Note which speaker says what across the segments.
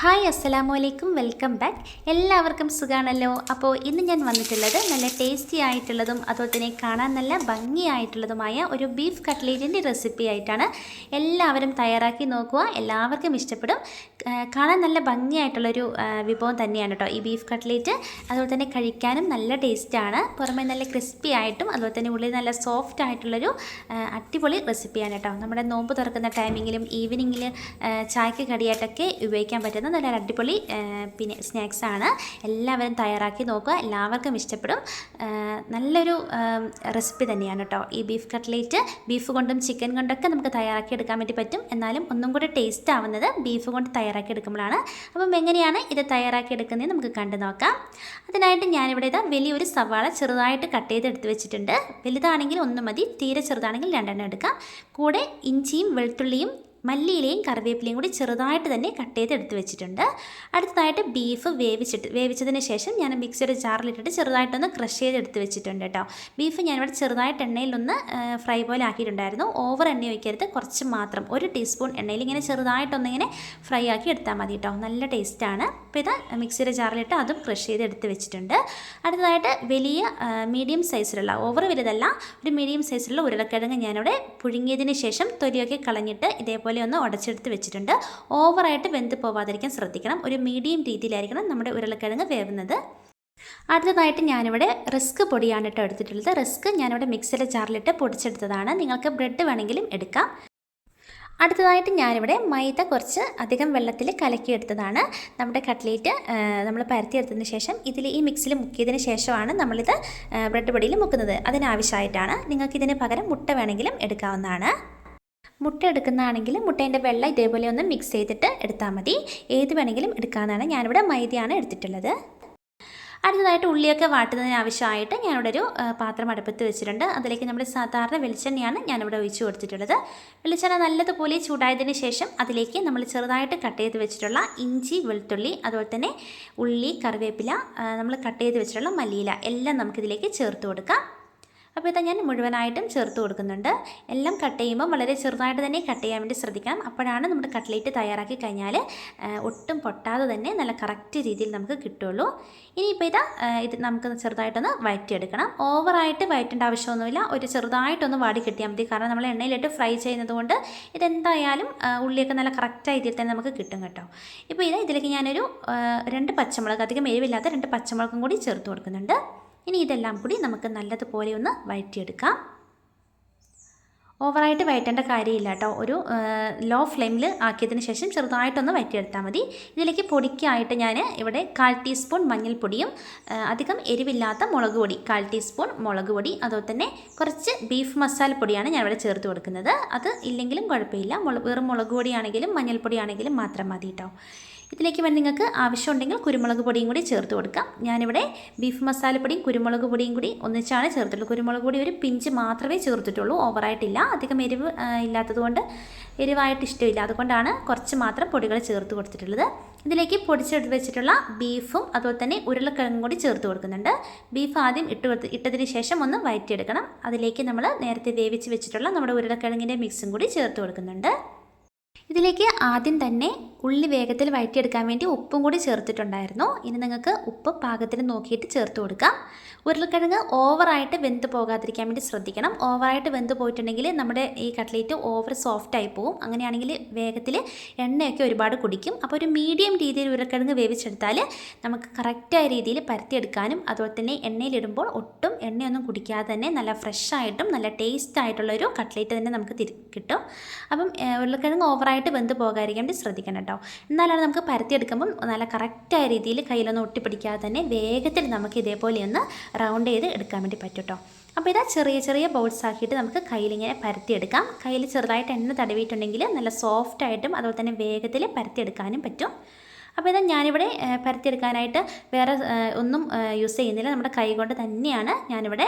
Speaker 1: Hi അസ്സലാമു അലൈക്കും welcome back. എല്ലാവർക്കും സുഖാണല്ലോ? അപ്പോൾ ഇന്ന് ഞാൻ വന്നിട്ടുള്ളത് നല്ല ടേസ്റ്റി ആയിട്ടുള്ളതും അതുപോലെ തന്നെ കാണാൻ നല്ല ഭംഗിയായിട്ടുള്ളതുമായ ഒരു ബീഫ് കട്ട്ലേറ്റിന്റെ റെസിപ്പി ആയിട്ടാണ് എല്ലാവരും തയ്യാറാക്കി നോക്കുക. എല്ലാവർക്കും ഇഷ്ടപ്പെടും. കാണാൻ നല്ല ഭംഗിയായിട്ടുള്ളൊരു വിഭവം തന്നെയാണ് കേട്ടോ ഈ ബീഫ് കട്ട്ലേറ്റ്. അതുപോലെ തന്നെ കഴിക്കാനും നല്ല ടേസ്റ്റാണ്. പുറമെ നല്ല ക്രിസ്പി ആയിട്ടും അതുപോലെ തന്നെ ഉള്ളിൽ നല്ല സോഫ്റ്റ് ആയിട്ടുള്ളൊരു അടിപൊളി റെസിപ്പിയാണ് കേട്ടോ. നമ്മുടെ നോമ്പ് തുറക്കുന്ന ടൈമിങ്ങിലും ഈവനിങ്ങിൽ ചായക്ക് കടിയായിട്ടൊക്കെ ഉപയോഗിക്കാൻ പറ്റുന്ന നല്ല അടിപൊളി പിന്നെ സ്നാക്സാണ് എല്ലാവരും തയ്യാറാക്കി നോക്കുക. എല്ലാവർക്കും ഇഷ്ടപ്പെടും. നല്ലൊരു റെസിപ്പി തന്നെയാണ് കേട്ടോ ഈ ബീഫ് കട്ട്ലേറ്റ് ബീഫ് കൊണ്ടും ചിക്കൻ കൊണ്ടൊക്കെ നമുക്ക് തയ്യാറാക്കി എടുക്കാൻ വേണ്ടി പറ്റും. എന്നാലും ഒന്നും കൂടി ടേസ്റ്റ് ആവുന്നത് ബീഫ് കൊണ്ട് തയ്യാറാക്കി എടുക്കുമ്പോഴാണ്. അപ്പം എങ്ങനെയാണ് ഇത് തയ്യാറാക്കി എടുക്കുന്നത് നമുക്ക് കണ്ടു നോക്കാം. അതിനായിട്ട് ഞാനിവിടെ ഇതാ വലിയൊരു സവാള ചെറുതായിട്ട് കട്ട് ചെയ്ത് എടുത്ത് വെച്ചിട്ടുണ്ട്. വലുതാണെങ്കിൽ ഒന്ന് മതി തീരെ ചെറുതാണെങ്കിൽ രണ്ടെണ്ണം എടുക്കാം. കൂടെ ഇഞ്ചിയും വെളുത്തുള്ളിയും മല്ലിയിലയും കറിവേപ്പിലയും കൂടി ചെറുതായിട്ട് തന്നെ കട്ട് ചെയ്ത് എടുത്ത് വെച്ചിട്ടുണ്ട്. അടുത്തതായിട്ട് ബീഫ് വേവിച്ചിട്ട് വേവിച്ചതിന് ശേഷം ഞാൻ മിക്സിയുടെ ജാറിലിട്ടിട്ട് ചെറുതായിട്ടൊന്ന് ക്രഷ് ചെയ്ത് എടുത്ത് വെച്ചിട്ടുണ്ട് കേട്ടോ. ബീഫ് ഞാനിവിടെ ചെറുതായിട്ട് എണ്ണയിലൊന്ന് ഫ്രൈ പോലെ ആക്കിയിട്ടുണ്ടായിരുന്നു. ഓവർ എണ്ണ ഒഴിക്കരുത്. കുറച്ച് മാത്രം ഒരു ടീസ്പൂൺ എണ്ണയിൽ ഇങ്ങനെ ചെറുതായിട്ടൊന്നിങ്ങനെ ഫ്രൈ ആക്കി എടുത്താൽ മതി കേട്ടോ. നല്ല ടേസ്റ്റാണ് അപ്പോൾ ഇത് മിക്സിയുടെ ജാറിലിട്ട് അതും ക്രഷ് ചെയ്ത് എടുത്ത് വെച്ചിട്ടുണ്ട്. അടുത്തതായിട്ട് വലിയ മീഡിയം സൈസിലുള്ള ഓവർ വലുതല്ല ഒരു മീഡിയം സൈസിലുള്ള ഉരുളക്കിഴങ്ങ് ഞാനിവിടെ പുഴുങ്ങിയതിന് ശേഷം തൊലിയൊക്കെ കളഞ്ഞിട്ട് ഇതേപോലെ ഒന്ന് ഉടച്ചെടുത്ത് വെച്ചിട്ടുണ്ട്. ഓവറായിട്ട് വെന്ത് പോവാതിരിക്കാൻ ശ്രദ്ധിക്കണം. ഒരു മീഡിയം രീതിയിലായിരിക്കണം നമ്മുടെ ഉരുളക്കിഴങ്ങ് വേവുന്നത്. അടുത്തതായിട്ട് ഞാനിവിടെ റിസ്ക് പൊടിയാണ് കേട്ടോ എടുത്തിട്ടുള്ളത്. റിസ്ക് ഞാനിവിടെ മിക്സിയുടെ ജാറിലിട്ട് പൊടിച്ചെടുത്തതാണ്. നിങ്ങൾക്ക് ബ്രെഡ് വേണമെങ്കിലും എടുക്കാം. അടുത്തതായിട്ട് ഞാനിവിടെ മൈദ കുറച്ച് അധികം വെള്ളത്തിൽ കലക്കിയെടുത്തതാണ്. നമ്മുടെ കട്ട്ലേറ്റ് നമ്മൾ പരത്തിയെടുത്തതിന് ശേഷം ഇതിൽ ഈ മിക്സിൽ മുക്കിയതിന് ശേഷമാണ് നമ്മളിത് ബ്രെഡ് പൊടിയിൽ മുക്കുന്നത്. അതിനാവശ്യമായിട്ടാണ്. നിങ്ങൾക്ക് ഇതിന് പകരം മുട്ട വേണമെങ്കിലും എടുക്കാവുന്നതാണ്. മുട്ട എടുക്കുന്നതാണെങ്കിൽ മുട്ടേന്റെ വെള്ളം ഇതേപോലെ ഒന്ന് മിക്സ് ചെയ്തിട്ട് എടുത്താൽ മതി. ഏത് വേണമെങ്കിലും എടുക്കാമെന്നാണ് ഞാനിവിടെ മൈദയാണ് എടുത്തിട്ടുള്ളത്. അടുത്തതായിട്ട് ഉള്ളിയൊക്കെ വാട്ടുന്നതിന് ആവശ്യമായിട്ട് ഞാനിവിടെ ഒരു പാത്രം അടുപ്പത്ത് വെച്ചിട്ടുണ്ട്. അതിലേക്ക് നമ്മുടെ സാധാരണ വെളിച്ചെണ്ണയാണ് ഞാനിവിടെ ഒഴിച്ചു കൊടുത്തിട്ടുള്ളത്. വെളിച്ചെണ്ണ നല്ലതുപോലെ ചൂടായതിന് ശേഷം അതിലേക്ക് നമ്മൾ ചെറുതായിട്ട് കട്ട് ചെയ്ത് വെച്ചിട്ടുള്ള ഇഞ്ചി വെളുത്തുള്ളി അതുപോലെ തന്നെ ഉള്ളി കറിവേപ്പില നമ്മൾ കട്ട് ചെയ്ത് വെച്ചിട്ടുള്ള മല്ലിയില എല്ലാം നമുക്കിതിലേക്ക് ചേർത്ത് കൊടുക്കാം. അപ്പോൾ ഇതാ ഞാൻ മുഴുവനായിട്ടും ചേർത്ത് കൊടുക്കുന്നുണ്ട്. എല്ലാം കട്ട് ചെയ്യുമ്പോൾ വളരെ ചെറുതായിട്ട് തന്നെ കട്ട് ചെയ്യാൻ വേണ്ടി ശ്രദ്ധിക്കാം. അപ്പോഴാണ് നമ്മുടെ കട്ട്ലേറ്റ് തയ്യാറാക്കി കഴിഞ്ഞാൽ ഒട്ടും പൊട്ടാതെ തന്നെ നല്ല കറക്റ്റ് രീതിയിൽ നമുക്ക് കിട്ടുള്ളൂ. ഇനിയിപ്പോൾ ഇതാ ഇത് നമുക്ക് ചെറുതായിട്ടൊന്ന് വഴറ്റിയെടുക്കണം. ഓവറായിട്ട് വഴറ്റേണ്ട ആവശ്യമൊന്നുമില്ല. ഒരു ചെറുതായിട്ടൊന്ന് വാടി കിട്ടിയാൽ മതി. കാരണം നമ്മൾ എണ്ണയിലിട്ട് ഫ്രൈ ചെയ്യുന്നത് കൊണ്ട് ഇതെന്തായാലും ഉള്ളിയൊക്കെ നല്ല കറക്റ്റ് രീതിയിൽ തന്നെ നമുക്ക് കിട്ടും കേട്ടോ. ഇപ്പോൾ ഇതാ ഇതിലേക്ക് ഞാനൊരു രണ്ട് പച്ചമുളക് അധികം എരിവില്ലാത്ത രണ്ട് പച്ചമുളകും കൂടി ചേർത്ത് കൊടുക്കുന്നുണ്ട്. ഇനി ഇതെല്ലാം കൂടി നമുക്ക് നല്ലതുപോലെ ഒന്ന് വഴറ്റിയെടുക്കാം. ഓവറായിട്ട് വഴറ്റേണ്ട കാര്യമില്ല കേട്ടോ. ഒരു ലോ ഫ്ലെയിമിൽ ആക്കിയതിന് ശേഷം ചെറുതായിട്ടൊന്ന് വഴറ്റിയെടുത്താൽ മതി. ഇതിലേക്ക് പൊടിക്കായിട്ട് ഞാൻ ഇവിടെ കാൽ ടീസ്പൂൺ മഞ്ഞൾപ്പൊടിയും അധികം എരിവില്ലാത്ത മുളക് പൊടി കാൽ ടീസ്പൂൺ മുളക് പൊടി അതുപോലെ തന്നെ കുറച്ച് ബീഫ് മസാലപ്പൊടിയാണ് ഞാൻ ഇവിടെ ചേർത്ത് കൊടുക്കുന്നത്. അത് ഇല്ലെങ്കിലും കുഴപ്പമില്ല. മുളക് വെറും മുളക് പൊടിയാണെങ്കിലും മഞ്ഞൾപ്പൊടിയാണെങ്കിലും മാത്രം മതി കേട്ടോ. ഇതിലേക്ക് വേണ്ടി നിങ്ങൾക്ക് ആവശ്യമുണ്ടെങ്കിൽ കുരുമുളക് പൊടിയും കൂടി ചേർത്ത് കൊടുക്കാം. ഞാനിവിടെ ബീഫ് മസാലപ്പൊടിയും കുരുമുളക് പൊടിയും കൂടി ഒന്നിച്ചാണ് ചേർത്തിട്ടുള്ളത്. കുരുമുളക് പൊടി ഒരു പിഞ്ച് മാത്രമേ ചേർത്തിട്ടുള്ളൂ. ഓവറായിട്ടില്ല. അധികം എരിവ് ഇല്ലാത്തതുകൊണ്ട് എരിവായിട്ട് ഇഷ്ടമില്ല. അതുകൊണ്ടാണ് കുറച്ച് മാത്രം പൊടികൾ ചേർത്ത് കൊടുത്തിട്ടുള്ളത്. ഇതിലേക്ക് പൊടിച്ചെടുത്ത് വെച്ചിട്ടുള്ള ബീഫും അതുപോലെ തന്നെ ഉരുളക്കിഴങ്ങും കൂടി ചേർത്ത് കൊടുക്കുന്നുണ്ട്. ബീഫ് ആദ്യം ഇട്ട് കൊടുത്ത് ഇട്ടതിന് ശേഷം ഒന്ന് വയറ്റിയെടുക്കണം. അതിലേക്ക് നമ്മൾ നേരത്തെ വേവിച്ച് വെച്ചിട്ടുള്ള നമ്മുടെ ഉരുളക്കിഴങ്ങിന്റെ മിക്സും കൂടി ചേർത്ത് കൊടുക്കുന്നുണ്ട്. ഇതിലേക്ക് ആദ്യം തന്നെ ഉള്ളി വേഗത്തിൽ വഴറ്റിയെടുക്കാൻ വേണ്ടി ഉപ്പും കൂടി ചേർത്തിട്ടുണ്ടായിരുന്നു. ഇനി നിങ്ങൾക്ക് ഉപ്പ് പാകത്തിന് നോക്കിയിട്ട് ചേർത്ത് കൊടുക്കാം. ഉരുളക്കിഴങ്ങ് ഓവറായിട്ട് വെന്ത് പോകാതിരിക്കാൻ വേണ്ടി ശ്രദ്ധിക്കണം. ഓവറായിട്ട് വെന്ത് പോയിട്ടുണ്ടെങ്കിൽ നമ്മുടെ ഈ കട്ട്ലേറ്റ് ഓവർ സോഫ്റ്റ് ആയി പോകും. അങ്ങനെയാണെങ്കിൽ വേഗത്തിൽ എണ്ണയൊക്കെ ഒരുപാട് കുടിക്കും. അപ്പോൾ ഒരു മീഡിയം രീതിയിൽ ഉരുളക്കിഴങ്ങ് വേവിച്ചെടുത്താൽ നമുക്ക് കറക്റ്റായ രീതിയിൽ പരത്തിയെടുക്കാനും അതുപോലെ തന്നെ എണ്ണയിലിടുമ്പോൾ ഒട്ടും എണ്ണയൊന്നും കുടിക്കാതെ തന്നെ നല്ല ഫ്രഷ് ആയിട്ടും നല്ല ടേസ്റ്റ് ആയിട്ടുള്ളൊരു കട്ട്ലേറ്റ് തന്നെ നമുക്ക് കിട്ടും. അപ്പം ഉരുളക്കിഴങ്ങ് ഓവറായിട്ട് വെന്ത് പോകാതിരിക്കാൻ വേണ്ടി ശ്രദ്ധിക്കണം കേട്ടോ. എന്നാലാണ് നമുക്ക് പരത്തിയെടുക്കുമ്പം നല്ല കറക്റ്റായ രീതിയിൽ കയ്യിലൊന്നും ഒട്ടിപ്പിടിക്കാതെ തന്നെ വേഗത്തിൽ നമുക്ക് ഇതേപോലെ ഒന്ന് റൗണ്ട് ചെയ്ത് എടുക്കാൻ വേണ്ടി പറ്റും കേട്ടോ അപ്പോൾ ഇതാ ചെറിയ ചെറിയ ബോൾസ് ആക്കിയിട്ട് നമുക്ക് കയ്യിലിങ്ങനെ പരത്തിയെടുക്കാം കയ്യിൽ ചെറുതായിട്ട് എണ്ണ തടവിയിട്ടുണ്ടെങ്കിൽ നല്ല സോഫ്റ്റായിട്ടും അതുപോലെ തന്നെ വേഗത്തിൽ പരത്തിയെടുക്കാനും പറ്റും. അപ്പോൾ ഇതാ ഞാനിവിടെ പരത്തിയെടുക്കാനായിട്ട് വേറെ ഒന്നും യൂസ് ചെയ്യുന്നില്ല. നമ്മുടെ കൈ കൊണ്ട് തന്നെയാണ് ഞാനിവിടെ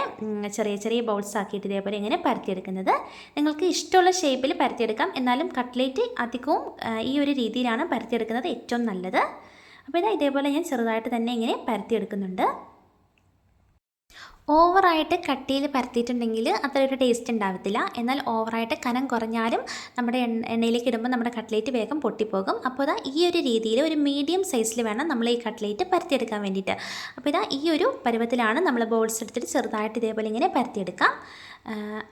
Speaker 1: ചെറിയ ചെറിയ ബൗൾസ് ആക്കിയിട്ട് ഇതേപോലെ ഇങ്ങനെ പരത്തിയെടുക്കുന്നത്. നിങ്ങൾക്ക് ഇഷ്ടമുള്ള ഷേപ്പിൽ പരത്തിയെടുക്കാം. എന്നാലും കട്ട്ലേറ്റ് അധികവും ഈ ഒരു രീതിയിലാണ് പരത്തിയെടുക്കുന്നത് ഏറ്റവും നല്ലത്. അപ്പോൾ ഇതാ ഇതേപോലെ ഞാൻ ചെറുതായിട്ട് തന്നെ ഇങ്ങനെ പരത്തിയെടുക്കുന്നുണ്ട്. ഓവറായിട്ട് കട്ടിയിൽ പരത്തിയിട്ടുണ്ടെങ്കിൽ അത്ര ഒരു ടേസ്റ്റ് ഉണ്ടാവത്തില്ല. എന്നാൽ ഓവറായിട്ട് കനം കുറഞ്ഞാലും നമ്മുടെ എണ്ണ എണ്ണയിലേക്ക് ഇടുമ്പോൾ നമ്മുടെ കട്ട്ലേറ്റ് വേഗം പൊട്ടിപ്പോകും. അപ്പോൾ ഇതാ ഈ ഒരു രീതിയിൽ ഒരു മീഡിയം സൈസിൽ വേണം നമ്മൾ ഈ കട്ട്ലേറ്റ് പരത്തിയെടുക്കാൻ വേണ്ടിയിട്ട്. അപ്പോൾ ഇതാ ഈ ഒരു പരുവത്തിലാണ് നമ്മൾ ബോൾസ് എടുത്തിട്ട് ചെറുതായിട്ട് ഇതേപോലെ ഇങ്ങനെ പരത്തിയെടുക്കാം.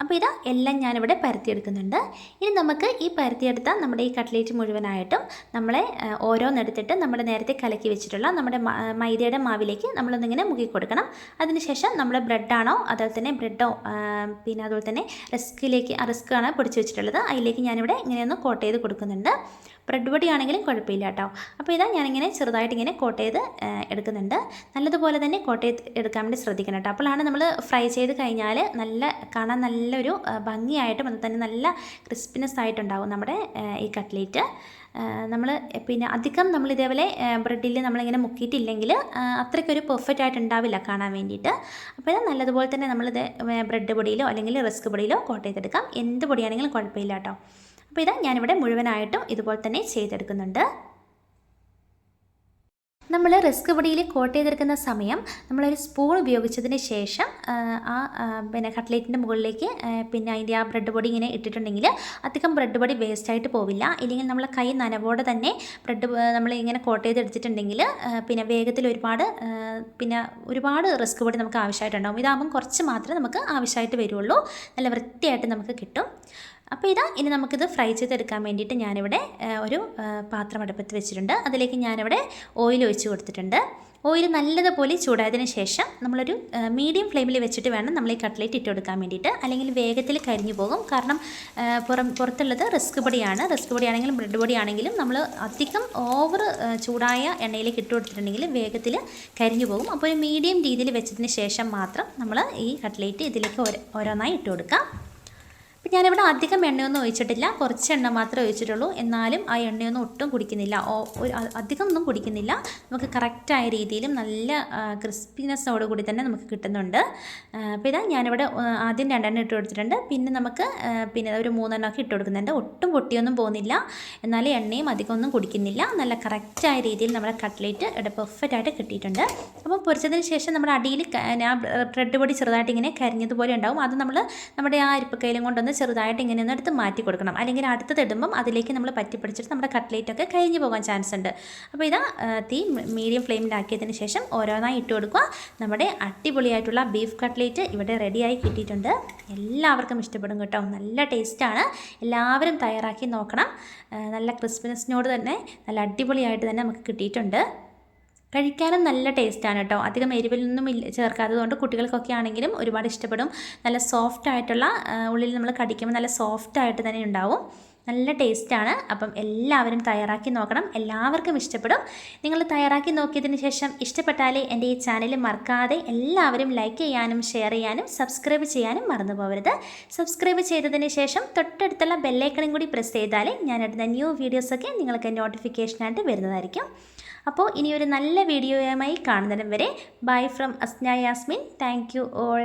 Speaker 1: അപ്പോൾ ഇതാ എല്ലാം ഞാനിവിടെ പരത്തിയെടുക്കുന്നുണ്ട്. ഇനി നമുക്ക് ഈ പരത്തിയെടുത്ത നമ്മുടെ ഈ കട്ട്ലേറ്റ് മുഴുവനായിട്ടും നമ്മളെ ഓരോന്നെടുത്തിട്ട് നമ്മുടെ നേരത്തെ കലക്കി വെച്ചിട്ടുള്ള നമ്മുടെ മൈദയുടെ മാവിലേക്ക് നമ്മളൊന്നിങ്ങനെ മുക്കി കൊടുക്കണം. അതിനുശേഷം നമ്മുടെ ബ്രെഡാണോ അതുപോലെ തന്നെ ബ്രെഡോ പിന്നെ അതുപോലെ തന്നെ റിസ്കിലേക്ക് റിസ്ക് ആണ് പൊടിച്ച് വെച്ചിട്ടുള്ളത്. അതിലേക്ക് ഞാനിവിടെ ഇങ്ങനെയൊന്ന് കോട്ട് ചെയ്ത് കൊടുക്കുന്നുണ്ട്. ബ്രെഡ് പൊടി ആണെങ്കിലും കുഴപ്പമില്ല കേട്ടോ. അപ്പോൾ ഇതാ ഞാനിങ്ങനെ ചെറുതായിട്ട് ഇങ്ങനെ കോട്ട് ചെയ്ത് എടുക്കുന്നുണ്ട്. നല്ലതുപോലെ തന്നെ കോട്ട് ചെയ്ത് എടുക്കാൻ വേണ്ടി ശ്രദ്ധിക്കണം കേട്ടോ. അപ്പോഴാണ് നമ്മൾ ഫ്രൈ ചെയ്ത് കഴിഞ്ഞാൽ നല്ല കാണാൻ നല്ലൊരു ഭംഗിയായിട്ടും അതുപോലെ തന്നെ നല്ല ക്രിസ്പിനെസ് ആയിട്ടുണ്ടാവും നമ്മുടെ ഈ കട്ട്ലേറ്റ്. നമ്മൾ പിന്നെ അധികം നമ്മൾ ഇതേപോലെ ബ്രെഡിൽ നമ്മളിങ്ങനെ മുക്കിയിട്ടില്ലെങ്കിൽ അത്രയ്ക്കൊരു പെർഫെക്റ്റ് ആയിട്ട് ഉണ്ടാവില്ല കാണാൻ വേണ്ടിയിട്ട്. അപ്പോൾ നല്ലതുപോലെ തന്നെ നമ്മളിത് ബ്രെഡ് പൊടിയിലോ അല്ലെങ്കിൽ റിസ്ക് പൊടിയിലോ കോട്ട് ചെയ്തെടുക്കാം. എന്ത് പൊടിയാണെങ്കിലും കുഴപ്പമില്ല കേട്ടോ. അപ്പോൾ ഇത് ഞാനിവിടെ മുഴുവനായിട്ടും ഇതുപോലെ തന്നെ ചെയ്തെടുക്കുന്നുണ്ട്. നമ്മൾ റിസ്ക് പൊടിയിൽ കോട്ട് ചെയ്തെടുക്കുന്ന സമയം നമ്മളൊരു സ്പൂൺ ഉപയോഗിച്ചതിന് ശേഷം ആ, പിന്നെ കട്ട്ലേറ്റിന്റെ മുകളിലേക്ക് പിന്നെ അതിന്റെ ആ ബ്രെഡ് പൊടി ഇങ്ങനെ ഇട്ടിട്ടുണ്ടെങ്കിൽ അധികം ബ്രെഡ് പൊടി വേസ്റ്റ് ആയിട്ട് പോവില്ല. ഇല്ലെങ്കിൽ നമ്മൾ കൈ നനവോടെ തന്നെ ബ്രെഡ് നമ്മൾ ഇങ്ങനെ കോട്ട് ചെയ്തെടുത്തിട്ടുണ്ടെങ്കിൽ പിന്നെ വേഗത്തിൽ ഒരുപാട് പിന്നെ ഒരുപാട് റിസ്ക് പൊടി നമുക്ക് ആവശ്യമായിട്ടുണ്ടാവും. ഇതാകുമ്പം കുറച്ച് മാത്രമേ നമുക്ക് ആവശ്യമായിട്ട് വരുള്ളൂ. നല്ല വൃത്തിയായിട്ട് നമുക്ക് കിട്ടും. അപ്പോൾ ഇതാ ഇനി നമുക്കിത് ഫ്രൈ ചെയ്തെടുക്കാൻ വേണ്ടിയിട്ട് ഞാനിവിടെ ഒരു പാത്രം അടുപ്പത്ത് വെച്ചിട്ടുണ്ട്. അതിലേക്ക് ഞാനിവിടെ ഓയിൽ ഒഴിച്ച് കൊടുത്തിട്ടുണ്ട്. ഓയിൽ നല്ലതുപോലെ ചൂടായതിന് ശേഷം നമ്മളൊരു മീഡിയം ഫ്ലെയിമിൽ വെച്ചിട്ട് വേണം നമ്മൾ ഈ കട്ട്ലേറ്റ് ഇട്ട് കൊടുക്കാൻ വേണ്ടിയിട്ട്. അല്ലെങ്കിൽ വേഗത്തിൽ കരിഞ്ഞു പോകും. കാരണം പുറം പുറത്തുള്ളത് റിസ്ക് പൊടിയാണ്. റിസ്ക് പൊടിയാണെങ്കിലും ബ്രെഡ് പൊടിയാണെങ്കിലും നമ്മൾ അധികം ഓവർ ചൂടായ എണ്ണയിലേക്ക് ഇട്ട് കൊടുത്തിട്ടുണ്ടെങ്കിൽ വേഗത്തിൽ കരിഞ്ഞു പോകും. അപ്പോൾ ഒരു മീഡിയം രീതിയിൽ വെച്ചതിന് ശേഷം മാത്രം നമ്മൾ ഈ കട്ട്ലേറ്റ് ഇതിലേക്ക് ഓരോന്നായി ഇട്ട് കൊടുക്കാം. അപ്പം ഞാനിവിടെ അധികം എണ്ണയൊന്നും ഒഴിച്ചിട്ടില്ല. കുറച്ച് എണ്ണ മാത്രമേ ഒഴിച്ചിട്ടുള്ളൂ. എന്നാലും ആ എണ്ണയൊന്നും ഒട്ടും കുടിക്കുന്നില്ല. അധികം ഒന്നും കുടിക്കുന്നില്ല. നമുക്ക് കറക്റ്റായ രീതിയിലും നല്ല ക്രിസ്പിനെസ്സോട് കൂടി തന്നെ നമുക്ക് കിട്ടുന്നുണ്ട്. അപ്പോൾ ഇതാ ഞാനിവിടെ ആദ്യം രണ്ടെണ്ണം ഇട്ട് കൊടുത്തിട്ടുണ്ട്. പിന്നെ നമുക്ക് പിന്നെ ഒരു മൂന്നെണ്ണം ഒക്കെ ഇട്ട് കൊടുക്കുന്നുണ്ട്. ഒട്ടും പൊട്ടിയൊന്നും പോകുന്നില്ല. എന്നാലും എണ്ണയും അധികം ഒന്നും കുടിക്കുന്നില്ല. നല്ല കറക്റ്റായ രീതിയിൽ നമ്മുടെ കട്ട്ലേറ്റ് ഇവിടെ പെർഫെക്റ്റ് ആയിട്ട് കിട്ടിയിട്ടുണ്ട്. അപ്പോൾ പൊരിച്ചതിന് ശേഷം നമ്മുടെ അടിയിൽ ബ്രെഡ് പൊടി ചെറുതായിട്ട് ഇങ്ങനെ കരിഞ്ഞതുപോലെ ഉണ്ടാവും. അത് നമ്മൾ നമ്മുടെ ആ അരിപ്പക്കയിലും കൊണ്ടൊന്ന് ചെറുതായിട്ട് ഇങ്ങനെ ഒന്ന് എടുത്ത് മാറ്റി കൊടുക്കണം. അല്ലെങ്കിൽ അടുത്തത് ഇടുമ്പം അതിലേക്ക് നമ്മൾ പറ്റി പിടിച്ചിട്ട് നമ്മുടെ കട്ട്ലേറ്റൊക്കെ കരിഞ്ഞു പോകാൻ ചാൻസ് ഉണ്ട്. അപ്പോൾ ഇതാ തീ മീഡിയം ഫ്ലെയിമിലാക്കിയതിന് ശേഷം ഓരോന്നായി ഇട്ട് കൊടുക്കുക. നമ്മുടെ അടിപൊളിയായിട്ടുള്ള ബീഫ് കട്ട്ലേറ്റ് ഇവിടെ റെഡിയായി കിട്ടിയിട്ടുണ്ട്. എല്ലാവർക്കും ഇഷ്ടപ്പെടും കേട്ടോ. നല്ല ടേസ്റ്റാണ് എല്ലാവരും തയ്യാറാക്കി നോക്കണം. നല്ല ക്രിസ്മസിനോട് തന്നെ നല്ല അടിപൊളിയായിട്ട് തന്നെ നമുക്ക് കിട്ടിയിട്ടുണ്ട്. കഴിക്കാനും നല്ല ടേസ്റ്റാണ് കേട്ടോ. അധികം എരിവിലൊന്നും ഇല്ല ചേർക്കാത്തതുകൊണ്ട് കുട്ടികൾക്കൊക്കെ ആണെങ്കിലും ഒരുപാട് ഇഷ്ടപ്പെടും. നല്ല സോഫ്റ്റ് ആയിട്ടുള്ള ഉള്ളിൽ നമ്മൾ കടിക്കുമ്പോൾ നല്ല സോഫ്റ്റ് ആയിട്ട് തന്നെ ഉണ്ടാവും. നല്ല ടേസ്റ്റാണ്. അപ്പം എല്ലാവരും തയ്യാറാക്കി നോക്കണം. എല്ലാവർക്കും ഇഷ്ടപ്പെടും. നിങ്ങൾ തയ്യാറാക്കി നോക്കിയതിന് ശേഷം ഇഷ്ടപ്പെട്ടാലേ എന്റെ ഈ ചാനൽ മറക്കാതെ എല്ലാവരും ലൈക്ക് ചെയ്യാനും ഷെയർ ചെയ്യാനും സബ്സ്ക്രൈബ് ചെയ്യാനും മറന്നു പോകരുത് സബ്സ്ക്രൈബ് ചെയ്തതിന് ശേഷം തൊട്ടടുത്തുള്ള ബെല്ലൈക്കണും കൂടി പ്രസ് ചെയ്താലേ ഞാനിടുന്ന ന്യൂ വീഡിയോസൊക്കെ നിങ്ങൾക്ക് നോട്ടിഫിക്കേഷനായിട്ട് വരുന്നതായിരിക്കും. അപ്പോൾ ഇനിയൊരു നല്ല വീഡിയോയുമായി കാണുന്നതിനും വരെ bye from Asna Yasmin. Thank you all